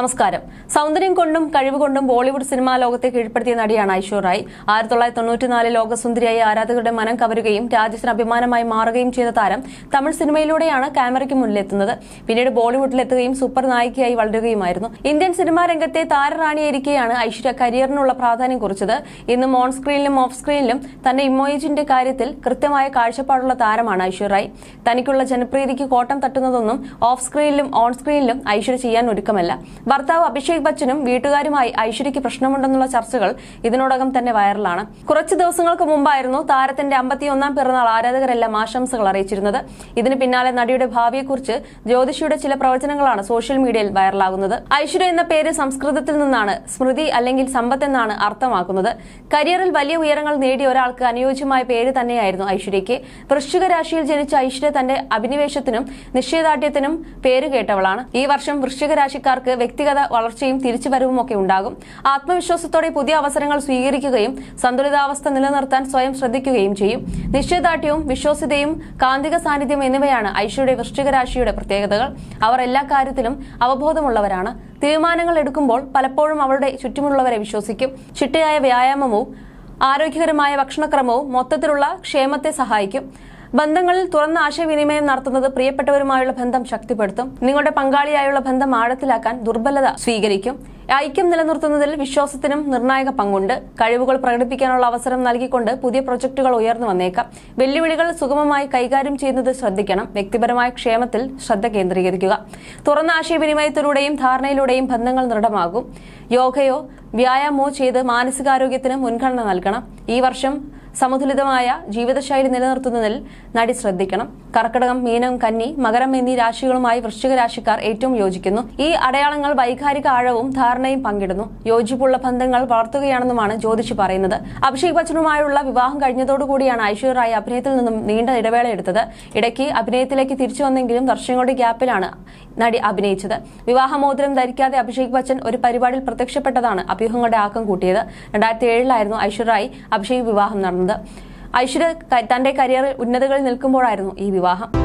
നമസ്കാരം. സൗന്ദര്യം കൊണ്ടും കഴിവ് കൊണ്ടും ബോളിവുഡ് സിനിമാ ലോകത്തെ കീഴ്പ്പെടുത്തിയ നടിയാണ് ഐശ്വർ റായ്. ആയിരത്തി തൊള്ളായിരത്തി തൊണ്ണൂറ്റിനാല് ലോകസുന്ദരിയായി ആരാധകരുടെ മനം കവരുകയും രാജ്യത്തിന് അഭിമാനമായി മാറുകയും ചെയ്ത താരം തമിഴ് സിനിമയിലൂടെയാണ് ക്യാമറയ്ക്ക് മുന്നിലെത്തുന്നത്. പിന്നീട് ബോളിവുഡിലെത്തുകയും സൂപ്പർ നായികയായി വളരുകയുമായിരുന്നു. ഇന്ത്യൻ സിനിമാ രംഗത്തെ താരറാണിയായിരിക്കെയാണ് ഐശ്വര്യ കരിയറിനുള്ള പ്രാധാന്യം കുറിച്ചത്. ഇന്നും ഓൺ സ്ക്രീനിലും ഓഫ് സ്ക്രീനിലും തന്റെ ഇമോയിജിന്റെ കാര്യത്തിൽ കൃത്യമായ കാഴ്ചപ്പാടുള്ള താരമാണ് ഐശ്വർ റായ്. തനിക്കുള്ള ജനപ്രീതിക്ക് കോട്ടം തട്ടുന്നതൊന്നും ഓഫ് സ്ക്രീനിലും ഓൺ സ്ക്രീനിലും ഐശ്വര്യ ചെയ്യാൻ ഒരുക്കമല്ല. ഭർത്താവ് അഭിഷേക് ബച്ചനും വീട്ടുകാരുമായി ഐശ്വര്യയ്ക്ക് പ്രശ്നമുണ്ടെന്നുള്ള ചർച്ചകൾ ഇതിനോടകം തന്നെ വൈറലാണ്. കുറച്ച് ദിവസങ്ങൾക്ക് മുമ്പായിരുന്നു താരത്തിന്റെ അമ്പത്തിയൊന്നാം പിറന്നാൾ ആരാധകരെല്ലാം ആശംസകൾ അറിയിച്ചിരുന്നത്. ഇതിന് പിന്നാലെ നടിയുടെ ഭാവിയെക്കുറിച്ച് ജ്യോതിഷിയുടെ ചില പ്രവചനങ്ങളാണ് സോഷ്യൽ മീഡിയയിൽ വൈറലാകുന്നത്. ഐശ്വര്യ എന്ന പേര് സംസ്കൃതത്തിൽ നിന്നാണ് സ്മൃതി അല്ലെങ്കിൽ സമ്പത്ത് എന്നാണ് അർത്ഥമാക്കുന്നത്. കരിയറിൽ വലിയ ഉയരങ്ങൾ നേടിയ ഒരാൾക്ക് അനുയോജ്യമായ പേര് തന്നെയായിരുന്നു ഐശ്വര്യയ്ക്ക്. വൃശ്ചിക രാശിയിൽ ജനിച്ച ഐശ്വര്യ തന്റെ അഭിനിവേശത്തിനും നിശ്ചയദാർഢ്യത്തിനും പേര് കേട്ടവളാണ്. ഈ വർഷം വൃശ്ചിക രാശിക്കാർക്ക് വ്യക്തിഗത വളർച്ചയും തിരിച്ചുവരവും ഒക്കെ ഉണ്ടാകും. ആത്മവിശ്വാസത്തോടെ പുതിയ അവസരങ്ങൾ സ്വീകരിക്കുകയും സന്തുലിതാവസ്ഥ നിലനിർത്താൻ സ്വയം ശ്രദ്ധിക്കുകയും ചെയ്യും. നിശ്ചയദാർഢ്യവും വിശ്വാസ്യതയും കാന്തിക സാന്നിധ്യം എന്നിവയാണ് ഐശ്വര്യ വൃശ്ചിക രാശിയുടെ പ്രത്യേകതകൾ. അവർ എല്ലാ കാര്യത്തിലും അവബോധമുള്ളവരാണ്. തീരുമാനങ്ങൾ എടുക്കുമ്പോൾ പലപ്പോഴും അവരുടെ ചുറ്റുമുള്ളവരെ വിശ്വസിക്കും. ചിട്ടയായ വ്യായാമവും ആരോഗ്യകരമായ ഭക്ഷണക്രമവും മൊത്തത്തിലുള്ള ക്ഷേമത്തെ സഹായിക്കും. ബന്ധങ്ങളിൽ തുറന്ന ആശയവിനിമയം നടത്തുന്നത് പ്രിയപ്പെട്ടവരുമായുള്ള ബന്ധം ശക്തിപ്പെടുത്തും. നിങ്ങളുടെ പങ്കാളിയായുള്ള ബന്ധം ആഴത്തിലാക്കാൻ ദുർബലത സ്വീകരിക്കും. ഐക്യം നിലനിർത്തുന്നതിൽ വിശ്വാസത്തിനും നിർണായക പങ്കുണ്ട്. കഴിവുകൾ പ്രകടിപ്പിക്കാനുള്ള അവസരം നൽകിക്കൊണ്ട് പുതിയ പ്രൊജക്ടുകൾ ഉയർന്നു വന്നേക്കാം. വെല്ലുവിളികൾ സുഗമമായി കൈകാര്യം ചെയ്യുന്നത് ശ്രദ്ധിക്കണം. വ്യക്തിപരമായ ക്ഷേമത്തിൽ ശ്രദ്ധ കേന്ദ്രീകരിക്കുക. തുറന്ന ആശയവിനിമയത്തിലൂടെയും ധാരണയിലൂടെയും ബന്ധങ്ങൾ ദൃഢമാകും. യോഗയോ വ്യായാമോ ചെയ്ത് മാനസികാരോഗ്യത്തിന് മുൻഗണന നൽകണം. ഈ വർഷം സമതുലിതമായ ജീവിതശൈലി നിലനിർത്തുന്നതിൽ നടി ശ്രദ്ധിക്കണം. കർക്കിടകം മീനം കന്നി മകരം എന്നീ രാശികളുമായി വൃശ്ചിക രാശിക്കാർ ഏറ്റവും യോജിക്കുന്നു. ഈ അടയാളങ്ങൾ വൈകാരിക ആഴവും ധാരണയും പങ്കിടുന്നു. യോജിപ്പുള്ള ബന്ധങ്ങൾ വളർത്തുകയാണെന്നുമാണ് ജ്യോതിഷി പറയുന്നത്. അഭിഷേക് ബച്ചനുമായുള്ള വിവാഹം കഴിഞ്ഞതോടുകൂടിയാണ് ഐശ്വര്യ റായ് അഭിനയത്തിൽ നിന്നും നീണ്ട ഇടവേള എടുത്തത്. ഇടയ്ക്ക് അഭിനയത്തിലേക്ക് തിരിച്ചു വന്നെങ്കിലും വർഷങ്ങളുടെ ഗ്യാപ്പിലാണ് നടി അഭിനയിച്ചത്. വിവാഹമോതിരം ധരിക്കാതെ അഭിഷേക് ബച്ചൻ ഒരു പരിപാടിയിൽ പ്രത്യക്ഷപ്പെട്ടതാണ് അഭ്യൂഹങ്ങളുടെ ആക്കം കൂട്ടിയത്. രണ്ടായിരത്തി ഏഴിലായിരുന്നു ഐശ്വര്യ റായ് അഭിഷേക് വിവാഹം നടന്നത്. ഐശ്വര്യ തന്റെ കരിയറിൽ ഉന്നതകളിൽ നിൽക്കുമ്പോഴായിരുന്നു ഈ വിവാഹം.